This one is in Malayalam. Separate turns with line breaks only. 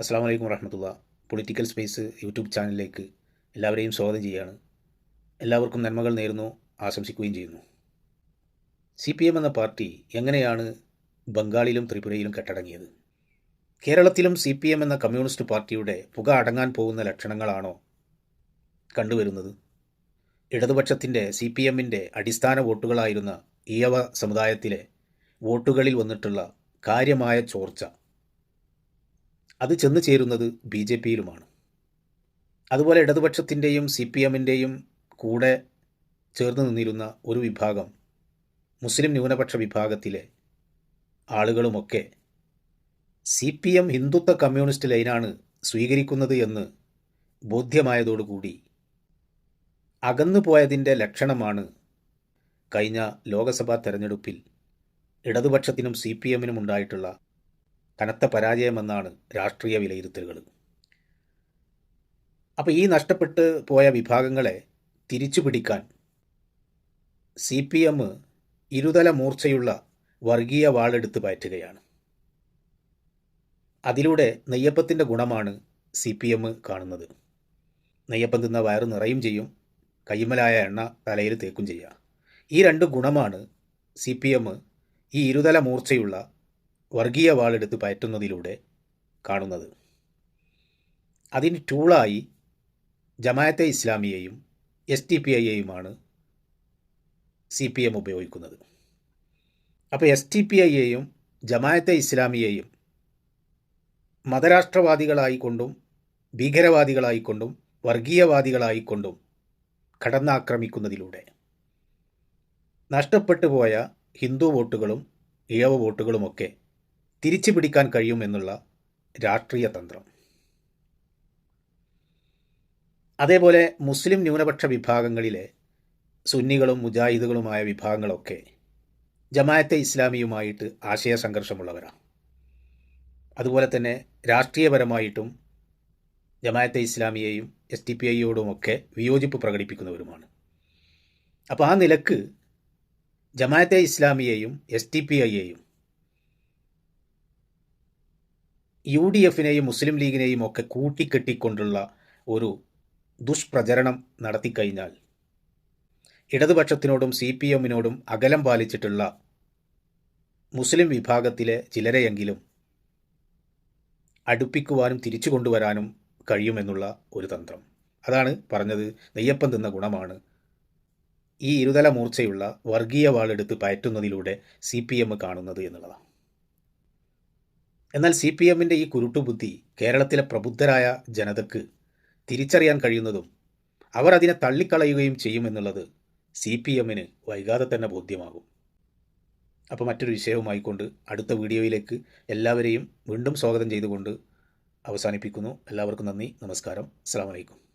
അസ്സാം വലൈക്കും വറഹമത്തുള്ള. പൊളിറ്റിക്കൽ സ്പേസ് യൂട്യൂബ് ചാനലിലേക്ക് എല്ലാവരെയും സ്വാഗതം ചെയ്യുകയാണ് എല്ലാവർക്കും നന്മകൾ നേരുന്നു ആശംസിക്കുകയും ചെയ്യുന്നു. സി പി എം എന്ന പാർട്ടി എങ്ങനെയാണ് ബംഗാളിലും ത്രിപുരയിലും കെട്ടടങ്ങിയത്? കേരളത്തിലും സി പി എം എന്ന കമ്മ്യൂണിസ്റ്റ് പാർട്ടിയുടെ പുക അടങ്ങാൻ പോകുന്ന ലക്ഷണങ്ങളാണോ കണ്ടുവരുന്നത്? ഇടതുപക്ഷത്തിന്റെ സി പി എമ്മിന്റെ അടിസ്ഥാന വോട്ടുകളായിരുന്ന ഈയവ സമുദായത്തിലെ വോട്ടുകളിൽ വന്നിട്ടുള്ള കാര്യമായ ചോർച്ച അത് ചെന്ന് ചേരുന്നത് ബി ജെ പിയിലുമാണ്. അതുപോലെ ഇടതുപക്ഷത്തിന്റെയും സി പി എമ്മിന്റെയും കൂടെ ചേർന്ന് നിന്നിരുന്ന ഒരു വിഭാഗം മുസ്ലിം ന്യൂനപക്ഷ വിഭാഗത്തിലെ ആളുകളുമൊക്കെ സി പി എം ഹിന്ദുത്വ കമ്മ്യൂണിസ്റ്റ് ലൈനാണ് സ്വീകരിക്കുന്നത് എന്ന് ബോധ്യമായതോടുകൂടി അകന്നു പോയതിന്റെ ലക്ഷണമാണ് കഴിഞ്ഞ ലോക്സഭാ തെരഞ്ഞെടുപ്പിൽ ഇടതുപക്ഷത്തിനും സി പി എമ്മിനും ഉണ്ടായിട്ടുള്ള കനത്ത പരാജയമെന്നാണ് രാഷ്ട്രീയ വിലയിരുത്തലുകൾ. അപ്പോൾ ഈ നഷ്ടപ്പെട്ട് പോയ വിഭാഗങ്ങളെ തിരിച്ചു പിടിക്കാൻ സി പി എം ഇരുതല മൂർച്ചയുള്ള വർഗീയ വാളെടുത്ത് പയറ്റുകയാണ്. അതിലൂടെ നെയ്യപ്പത്തിന്റെ ഗുണമാണ് സി പി എം കാണുന്നത്. നെയ്യപ്പം തിന്ന വയറ് നിറയും ചെയ്യും കയ്യുമ്മലായ എണ്ണ തലയിൽ തേക്കും ചെയ്യുക ഈ രണ്ട് ഗുണമാണ് സി പി എം ഈ ഇരുതല മൂർച്ചയുള്ള വർഗീയ വാളെടുത്ത് പയറ്റുന്നതിലൂടെ കാണുന്നത്. അതിന് ടൂളായി ജമായത്തെ ഇസ്ലാമിയെയും എസ് ടി പി ഐയെയുമാണ് സി പി എം ഉപയോഗിക്കുന്നത്. അപ്പോൾ എസ് ടി പി ഐയെയും ജമായത്തെ ഇസ്ലാമിയെയും മതരാഷ്ട്രവാദികളായിക്കൊണ്ടും ഭീകരവാദികളായിക്കൊണ്ടും വർഗീയവാദികളായിക്കൊണ്ടും കടന്നാക്രമിക്കുന്നതിലൂടെ നഷ്ടപ്പെട്ടു പോയ ഹിന്ദു വോട്ടുകളും ഇഴവ് വോട്ടുകളുമൊക്കെ തിരിച്ചു പിടിക്കാൻ കഴിയുമെന്നുള്ള രാഷ്ട്രീയ തന്ത്രം. അതേപോലെ മുസ്ലിം ന്യൂനപക്ഷ വിഭാഗങ്ങളിലെ സുന്നികളും മുജാഹിദുകളുമായ വിഭാഗങ്ങളൊക്കെ ജമായത്തെ ഇസ്ലാമിയുമായിട്ട് ആശയ സംഘർഷമുള്ളവരാണ് അതുപോലെ തന്നെ രാഷ്ട്രീയപരമായിട്ടും ജമായത്തെ ഇസ്ലാമിയെയും എസ് ടി പി ഐയോടുമൊക്കെ വിയോജിപ്പ് പ്രകടിപ്പിക്കുന്നവരുമാണ്. അപ്പോൾ ആ നിലയ്ക്ക് ജമായത്തെ ഇസ്ലാമിയെയും എസ് ടി പി ഐയെയും യു ഡി എഫിനെയും മുസ്ലിം ലീഗിനെയും ഒക്കെ കൂട്ടിക്കെട്ടിക്കൊണ്ടുള്ള ഒരു ദുഷ്പ്രചരണം നടത്തിക്കഴിഞ്ഞാൽ ഇടതുപക്ഷത്തിനോടും സി പി എമ്മിനോടും അകലം പാലിച്ചിട്ടുള്ള മുസ്ലിം വിഭാഗത്തിലെ ചിലരെയെങ്കിലും അടുപ്പിക്കുവാനും തിരിച്ചു കൊണ്ടുവരാനും കഴിയുമെന്നുള്ള ഒരു തന്ത്രം. അതാണ് പറഞ്ഞത് നെയ്യപ്പം തിന്ന ഗുണമാണ്. ഈ ഇരുതല മൂർച്ചയുള്ള വർഗീയ വാളെടുത്ത് പയറ്റുന്നതിലൂടെ സി പി എം കാണുന്നത് എന്നുള്ളതാണ്. എന്നാൽ സി പി എമ്മിന്റെ ഈ കുരുട്ടുബുദ്ധി കേരളത്തിലെ പ്രബുദ്ധരായ ജനതയ്ക്ക് തിരിച്ചറിയാൻ കഴിയുന്നതും അവർ അതിനെ തള്ളിക്കളയുകയും ചെയ്യുമെന്നുള്ളത് സി പി എമ്മിന് വൈകാതെ തന്നെ ബോധ്യമാകും. അപ്പോൾ മറ്റൊരു വിഷയവുമായി കൊണ്ട് അടുത്ത വീഡിയോയിലേക്ക് എല്ലാവരെയും വീണ്ടും സ്വാഗതം ചെയ്തുകൊണ്ട് അവസാനിപ്പിക്കുന്നു. എല്ലാവർക്കും നന്ദി നമസ്കാരം. അസ്സാം വലൈക്കും